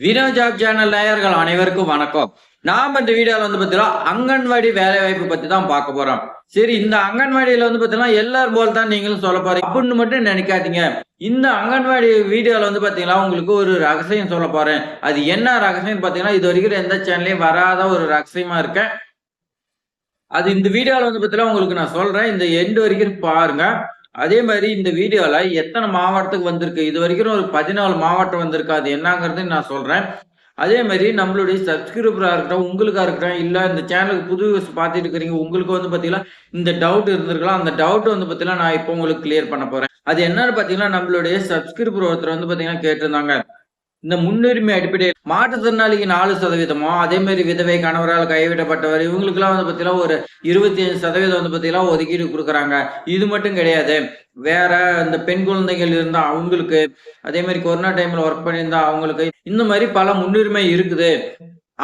Vino job channel நேயர்கள் அனைவருக்கும் வணக்கம். நாம இந்த வீடியோல வந்து பார்த்தீங்கன்னா அங்கன்வாடி வேலை வாய்ப்பு பத்தி தான் பார்க்க போறோம். சரி இந்த அங்கன்வாடியில வந்து பார்த்தீங்கன்னா எல்லாரும் போல தான் நீங்களும் சொல்ல போறீங்க. அப்படின்னு மட்டும் நினைக்காதீங்க. இந்த அங்கன்வாடி வீடியோல வந்து பாத்தீங்கன்னா உங்களுக்கு ஒரு ரகசியம் சொல்ல போறேன். அது என்ன ரகசியம் பாத்தீங்கன்னா இது வரைக்கும் எந்த சேனல்லையும் வராத ஒரு ரகசியமா இருக்கேன். அது இந்த வீடியோல வந்து பார்த்தீங்கன்னா உங்களுக்கு நான் சொல்றேன். இந்த எண்டு வரைக்கும் பாருங்க. அதே மாதிரி இந்த வீடியோல எத்தனை மாவட்டத்துக்கு வந்திருக்கு? இது வரைக்கும் ஒரு பதினாலு மாவட்டம் வந்திருக்கு. அது என்னங்கிறது நான் சொல்றேன். அதே மாதிரி நம்மளுடைய சப்ஸ்கிரைபராக இருக்கட்டும் உங்களுக்காக இருக்கட்டும் இல்லை இந்த சேனலுக்கு புது பார்த்துட்டு இருக்கிறீங்க உங்களுக்கு வந்து பார்த்தீங்கன்னா இந்த டவுட் இருந்திருக்கலாம். அந்த டவுட் வந்து பார்த்தீங்கன்னா நான் இப்போ உங்களுக்கு கிளியர் பண்ண போறேன். அது என்னன்னு பார்த்தீங்கன்னா நம்மளுடைய சப்ஸ்கிரைபர் ஒருத்தர் வந்து பார்த்தீங்கன்னா கேட்டிருந்தாங்க. இந்த முன்னுரிமை அடிப்படையில் மாற்றுத்திறனாளிக்கு நாலு சதவீதமோ அதே மாதிரி விதவை கணவரால் கைவிடப்பட்டவர் இவங்களுக்குலாம் வந்து பார்த்தீங்கன்னா ஒரு இருபத்தி அஞ்சு சதவீதம் வந்து பார்த்தீங்கன்னா ஒதுக்கீடு கொடுக்குறாங்க. இது மட்டும் கிடையாது. வேற இந்த பெண் குழந்தைகள் இருந்தா அவங்களுக்கு அதே மாதிரி கொரோனா டைம்ல ஒர்க் பண்ணியிருந்தா அவங்களுக்கு இந்த மாதிரி பல முன்னுரிமை இருக்குது.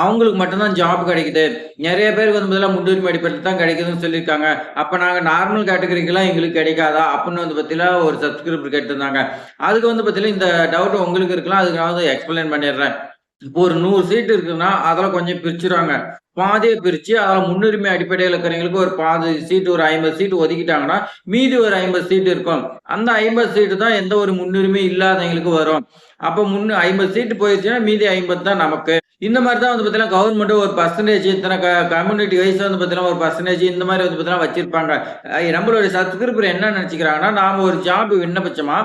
அவங்களுக்கு மட்டும்தான் ஜாப் கிடைக்குது. நிறைய பேருக்கு வந்து பதிலாக முன்னுரிமை அடிப்படையில் தான் கிடைக்குதுன்னு சொல்லியிருக்காங்க. அப்போ நாங்கள் நார்மல் கேட்டகரிக்கெல்லாம் எங்களுக்கு கிடைக்காதா? அப்படின்னு வந்து பார்த்தீங்கன்னா ஒரு சப்ஸ்கிரிப்டர் கேட்டிருந்தாங்க. அதுக்கு வந்து பார்த்தீங்கன்னா இந்த டவுட் உங்களுக்கு இருக்கலாம். அதுக்கு நான் வந்து எக்ஸ்பிளைன் பண்ணிடுறேன். இப்போ ஒரு நூறு சீட் இருக்குன்னா அதில் கொஞ்சம் பிரிச்சுருவாங்க பாதியை பிரித்து அதில் முன்னுரிமை அடிப்படையில் இருக்கிறவங்களுக்கு ஒரு பாதி சீட்டு ஒரு ஐம்பது சீட்டு ஒதுக்கிட்டாங்கன்னா மீதி ஒரு ஐம்பது சீட்டு இருக்கும். அந்த ஐம்பது சீட்டு தான் எந்த ஒரு முன்னுரிமை இல்லாதவங்களுக்கு வரும். அப்போ முன்னு ஐம்பது சீட்டு போயிடுச்சுன்னா மீதி ஐம்பது தான் நமக்கு. இந்த மாதிரி தான் வந்து பார்த்தீங்கன்னா கவர்மெண்ட் ஒரு பர்சன்டேஜ் இத்தனை கம்யூனிட்டி வைஸ் வந்து பார்த்தீங்கன்னா ஒரு பர்சன்டேஜ் இந்த மாதிரி வந்து பார்த்தீங்கன்னா வச்சிருப்பாங்க. நம்மளுடைய சப்ஸ்கிரிப்பர் என்ன நினச்சிக்கிறாங்கன்னா நாம் ஒரு ஜாப் விண்ணப்பிச்சோமா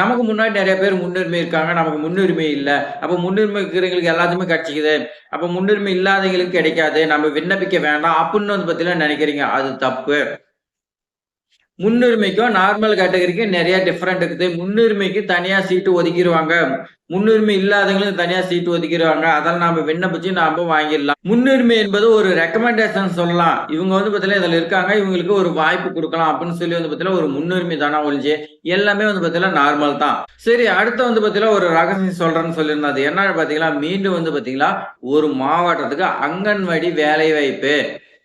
நமக்கு முன்னாடி நிறைய பேர் முன்னுரிமை இருக்காங்க நமக்கு முன்னுரிமை இல்லை. அப்போ முன்னுரிமை இருக்கிறவங்களுக்கு எல்லாத்துக்குமே கிடைச்சிக்குது. அப்போ முன்னுரிமை இல்லாதவங்களுக்கு கிடைக்காது. நம்ம விண்ணப்பிக்க வேண்டாம் அப்படின்னு வந்து பார்த்தீங்கன்னா நினைக்கிறீங்க. அது தப்பு. முன்னுரிமைக்கும் நார்மல் கேட்டகரிக்கும் நிறைய டிஃப்ரெண்ட் இருக்குது. முன்னுரிமைக்கு தனியா சீட்டு ஒதுக்கிடுவாங்க முன்னுரிமை இல்லாதவங்களுக்கு தனியா சீட்டு ஒதுக்கிடுவாங்க அதெல்லாம் நாம விண்ணப்பிச்சு நாம வாங்கிடலாம். முன்னுரிமை என்பது ஒரு ரெக்கமெண்டேஷன் சொல்லலாம். இவங்க வந்து பார்த்தீங்கன்னா இதுல இருக்காங்க. இவங்களுக்கு ஒரு வாய்ப்பு கொடுக்கலாம் அப்படின்னு சொல்லி வந்து பார்த்தீங்கன்னா ஒரு முன்னுரிமை தானே ஒழிஞ்சு எல்லாமே வந்து பார்த்தீங்கன்னா நார்மல் தான். சரி அடுத்து வந்து பார்த்தீங்கன்னா ஒரு ரகசியம் சொல்றேன்னு சொல்லியிருந்தது அது என்னன்னு பார்த்தீங்கன்னா மீண்டும் வந்து பார்த்தீங்கன்னா ஒரு மாவட்டத்துக்கு அங்கன்வாடி வேலை வாய்ப்பு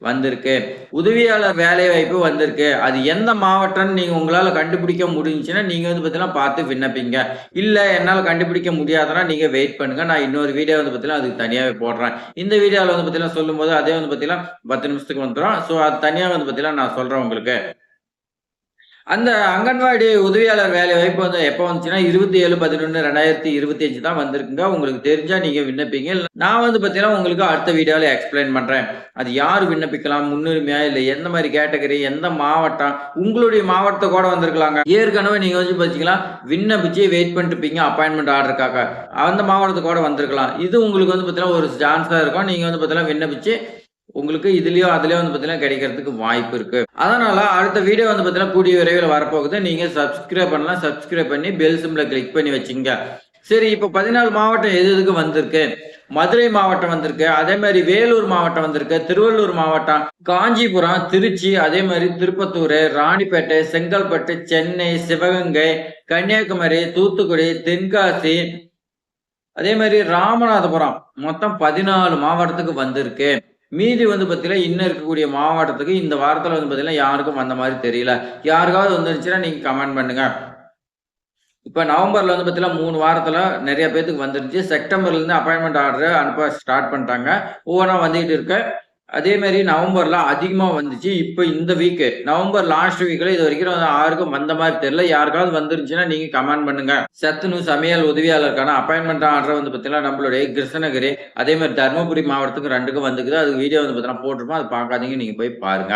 வந்திருக்கு. உதவியாளர் வேலை வாய்ப்பு வந்திருக்கு. அது எந்த மாவட்டம்னு நீங்கள் உங்களால் கண்டுபிடிக்க முடிஞ்சுன்னா நீங்கள் வந்து பார்த்தீங்கன்னா பார்த்து விண்ணப்பிங்க. இல்லை என்னால் கண்டுபிடிக்க முடியாதுன்னா நீங்கள் வெயிட் பண்ணுங்கள் நான் இன்னொரு வீடியோ வந்து பார்த்தீங்கன்னா அதுக்கு தனியாகவே போடுறேன். இந்த வீடியோவில் வந்து பார்த்தீங்கன்னா சொல்லும்போது அதே வந்து பார்த்தீங்கன்னா பத்து நிமிஷத்துக்கு வந்துடும் ஸோ அது தனியாக வந்து பார்த்தீங்கன்னா நான் சொல்கிறேன் உங்களுக்கு. அந்த அங்கன்வாடி உதவியாளர் வேலை வாய்ப்பு வந்து எப்போ வந்துச்சுன்னா இருபத்தி ஏழு பதினொன்று ரெண்டாயிரத்தி இருபத்தி அஞ்சு தான் வந்திருக்குங்க. உங்களுக்கு தெரிஞ்சா நீங்க விண்ணப்பிங்க. நான் வந்து பார்த்தீங்கன்னா உங்களுக்கு அடுத்த வீடியோவில் எக்ஸ்பிளைன் பண்றேன். அது யார் விண்ணப்பிக்கலாம் முன்னுரிமையா இல்லை எந்த மாதிரி கேட்டகரி எந்த மாவட்டம் உங்களுடைய மாவட்டத்தை கூட வந்திருக்கலாங்க. ஏற்கனவே நீங்க வந்து பார்த்தீங்கன்னா விண்ணப்பிச்சு வெயிட் பண்ணிட்டுருப்பீங்க அப்பாயின்மெண்ட் ஆர்டருக்காக அந்த மாவட்டத்தை கூட வந்திருக்கலாம். இது உங்களுக்கு வந்து பார்த்தீங்கன்னா ஒரு சான்ஸாக இருக்கும். நீங்க வந்து பார்த்தீங்கன்னா விண்ணப்பிச்சு உங்களுக்கு இதுலயோ அதுலயோ வந்து பாத்தீங்கன்னா கிடைக்கிறதுக்கு வாய்ப்பு இருக்கு. அதனால அடுத்த வீடியோ வந்து பாத்தீங்கன்னா கூடிய விரைவில் வரப்போகுது. நீங்க சப்ஸ்கிரைப் பண்ணலாம். சப்ஸ்கிரைப் பண்ணி பெல் சிம்ல கிளிக் பண்ணி வச்சுங்க. சரி இப்போ பதினாலு மாவட்டம் எது எதுக்கு வந்திருக்கு? மதுரை மாவட்டம் வந்திருக்கு. அதே மாதிரி வேலூர் மாவட்டம் வந்திருக்கு. திருவள்ளூர் மாவட்டம் காஞ்சிபுரம் திருச்சி அதே மாதிரி திருப்பத்தூர் ராணிப்பேட்டை செங்கல்பட்டு சென்னை சிவகங்கை கன்னியாகுமரி தூத்துக்குடி தென்காசி அதே மாதிரி ராமநாதபுரம். மொத்தம் பதினாலு மாவட்டத்துக்கு வந்திருக்கு. மீதி வந்து பார்த்தீங்கன்னா இன்னும் இருக்கக்கூடிய மாவட்டத்துக்கு இந்த வாரத்தில் வந்து பார்த்தீங்கன்னா யாருக்கும் வந்த மாதிரி தெரியல. யாருக்காவது வந்துருச்சுன்னா நீங்கள் கமெண்ட் பண்ணுங்க. இப்போ நவம்பரில் வந்து பார்த்தீங்கன்னா மூணு வாரத்தில் நிறைய பேத்துக்கு வந்துருச்சு. செப்டம்பர்லேருந்து அப்பாயின்மெண்ட் ஆர்டர் அனுப்ப ஸ்டார்ட் பண்ணிட்டாங்க. ஒவ்வொன்றா வந்துகிட்டு இருக்கு. அதே மாதிரி நவம்பர்லாம் அதிகமாக வந்துச்சு. இப்போ இந்த வீக்கு நவம்பர் லாஸ்ட் வீக்கில் இது வரைக்கும் யாருக்கும் வந்த மாதிரி தெரியல. யாருக்காவது வந்துருந்துச்சுன்னா நீங்கள் கமெண்ட் பண்ணுங்க. சத்துணு சமையல் உதவியாளருக்கான அப்பாயின்மெண்ட் ஆர்டர் வந்து பார்த்தீங்கன்னா நம்மளுடைய கிருஷ்ணகிரி அதே மாதிரி தருமபுரி மாவட்டத்துக்கு ரெண்டுக்கும் வந்துக்குது அது வீடியோ வந்து பார்த்தீங்கன்னா போட்டிருப்போம். அது பார்க்காதீங்க. நீங்கள் போய் பாருங்க.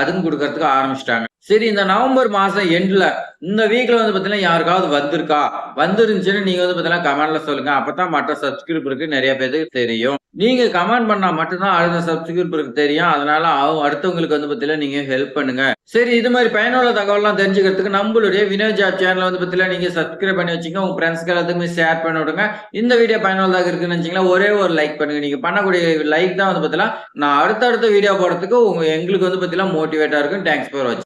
அதுவும் கொடுக்கறதுக்கு ஆரம்பிச்சிட்டாங்க. சரி இந்த நவம்பர் மாசம் எண்ட்ல இந்த வீக்ல வந்து பாத்தீங்கன்னா யாருக்காவது வந்திருக்கா? வந்துருந்துச்சுன்னு நீங்க வந்து பாத்தீங்கன்னா கமெண்ட்ல சொல்லுங்க. அப்பதான் மற்ற சப்ஸ்கிரைபருக்கு நிறைய பேருக்கு தெரியும். நீங்க கமெண்ட் பண்ணா மட்டும்தான் அடுத்த சப்ஸ்கிரைபருக்கு தெரியும். அதனால அவங்க அடுத்தவங்களுக்கு வந்து பாத்தீங்கன்னா நீங்க ஹெல்ப் பண்ணுங்க. சரி இது மாதிரி பயனுள்ள தகவல்லாம் தெரிஞ்சுக்கிறதுக்கு நம்மளுடைய வினோத் ஜாப் சேனல் வந்து பாத்தீங்கன்னா நீங்க சப்ஸ்கிரைப் பண்ணி வச்சுங்க உங்க ஃப்ரெண்ட்ஸ்க்கு எல்லாத்துக்குமே ஷேர் பண்ணி விடுங்க. இந்த வீடியோ பயனுள்ளதாக இருக்குன்னு நினைச்சீங்கன்னா ஒரே ஒரு லைக் பண்ணுங்க. நீங்க பண்ணக்கூடிய லைக் தான் வந்து பாத்தீங்கன்னா நான் அடுத்தடுத்த வீடியோ போடுறதுக்கு உங்க எங்களுக்கு வந்து பாத்தீங்கன்னா மோட்டிவேட்டா இருக்கும். தேங்க்ஸ் ஃபார் வாட்சிங்